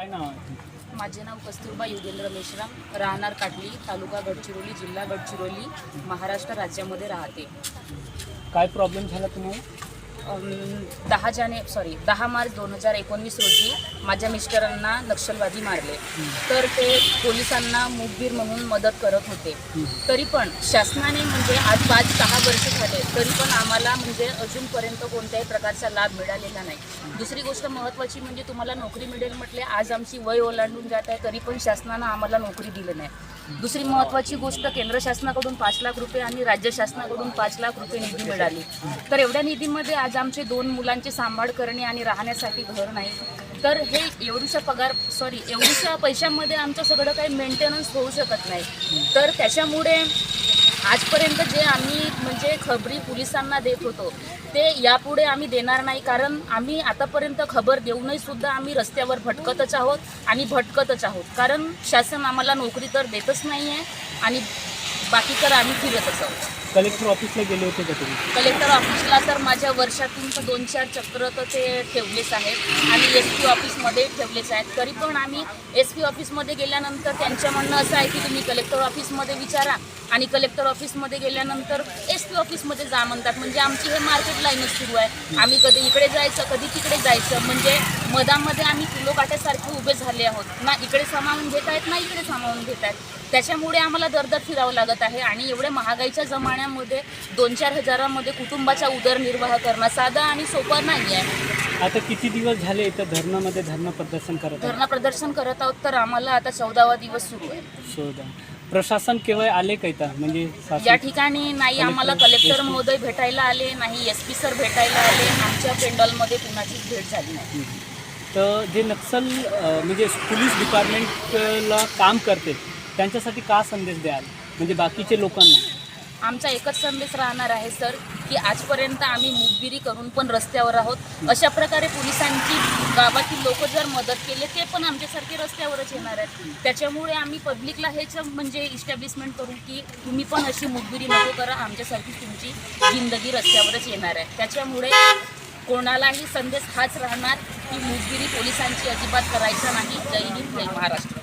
काय नाव आहे? माझे नाव कस्तुरबा युगेंद्र मेश्राम राहणार काटली तालुका गडचिरोली जिल्हा गडचिरोली महाराष्ट्र राज्यामध्ये राहते. काय प्रॉब्लेम झाला तुम्हाला? दहा जाने सॉरी दहा मार्च दोन हजार एकोणवीस रोजी माझ्या मिस्टरांना नक्षलवादी मारले. तर ते पोलिसांना मुखबीर म्हणून मदत करत होते. तरी पण शासनाने म्हणजे आज पाच सहा वर्ष झाले तरी पण आम्हाला म्हणजे अजूनपर्यंत कोणत्याही प्रकारचा लाभ मिळालेला नाही. दुसरी गोष्ट महत्त्वाची म्हणजे तुम्हाला नोकरी मिळेल म्हटले आज आमची वय ओलांडून जात आहे तरी पण शासनानं आम्हाला नोकरी दिली नाही. दुसरी महत्त्वाची गोष्ट केंद्र शासनाकडून पाच लाख रुपये आणि राज्य शासनाकडून पाच लाख रुपये निधी मिळाली. तर एवढ्या निधीमध्ये आज आमचे दोन मुलांचे सांभाळ करणे आणि राहण्यासाठी घर नाही. तर हे एवढीशा पगार सॉरी एवढीशा पैशामध्ये आमचं सगळं काही मेंटेनन्स होऊ शकत नाही. तर त्याच्यामुळे आजपर्यंत जे आम्ही म्हणजे खबरी पोलिसांना देत होतो ते यापुढे आम्ही देणार नाही. कारण आम्ही आतापर्यंत खबर देऊनही सुद्धा आम्ही रस्त्यावर भटकतच आहोत आणि भटकतच आहोत. कारण शासन आम्हाला नोकरी तर देतच नाही आहे आणि बाकी तर आम्ही फिरतच आहोत कलेक्टर ऑफिसला गेले होते का तुम्ही? कलेक्टर ऑफिसला तर माझ्या वर्षातून तर दोन चार चक्र तर ते ठेवलेच आहेत आणि एस पी ऑफिसमध्ये ठेवलेच आहेत. तरी पण आम्ही एस पी ऑफिसमध्ये गेल्यानंतर त्यांचं म्हणणं असं आहे की तुम्ही कलेक्टर ऑफिसमध्ये विचारा आणि कलेक्टर ऑफिसमध्ये गेल्यानंतर एस पी ऑफिसमध्ये जा म्हणतात. म्हणजे आमची हे मार्केट लाईनच सुरू आहे. आम्ही कधी इकडे जायचं कधी तिकडे जायचं. म्हणजे मधामध्ये आम्ही किलो काट्यासारखे उभे झाले आहोत. ना इकडे सामावून घेत आहेत ना इकडे सामावून घेत आहेत त्याच्यामुळे आम्हाला दरदर फिरावं लागत आहे आणि एवढ्या महागाईच्या जमान्यामध्ये दोन चार हजारामध्ये कुटुंबाचा उदरनिर्वाह करणं साधा आणि सोपं नाही आहे. आता किती दिवस झाले इथं धरणामध्ये धरणं प्रदर्शन करत धरणा प्रदर्शन करत आहोत तर आम्हाला आता चौदावा दिवस सुरू आहे. शोधा प्रशासन केव्हा आले का इथं? म्हणजे या शासन ठिकाणी नाही आम्हाला कलेक्टर. महोदय भेटायला आले नाही एस पी सर भेटायला आले आमच्या पेंडॉलमध्ये कुणाचीच भेट झाली नाही. तर जे नक्सल अं, म्हणजे पोलीस डिपार्टमेंटला काम करते त्यांच्यासाठी का संदेश द्याल? म्हणजे बाकीचे लोकांना? आमचा एकच संदेश राहणार आहे सर की आजपर्यंत आम्ही मुखबिरी करून पण रस्त्यावर आहोत. अशा प्रकारे पोलिसांची गावातील लोक जर मदत केले ते पण आमच्यासारखे रस्त्यावरच येणार आहेत. त्याच्यामुळे आम्ही पब्लिकला हेच म्हणजे इस्टॅब्लिशमेंट करू की तुम्ही पण अशी मुखबिरी नको करा आमच्यासारखी तुमची जिंदगी रस्त्यावरच येणार आहे. त्याच्यामुळे कोणालाही संदेश हाच राहणार की मुखबिरी पोलिसांची अजिबात करायचा नाही. जय हिंद जय महाराष्ट्र.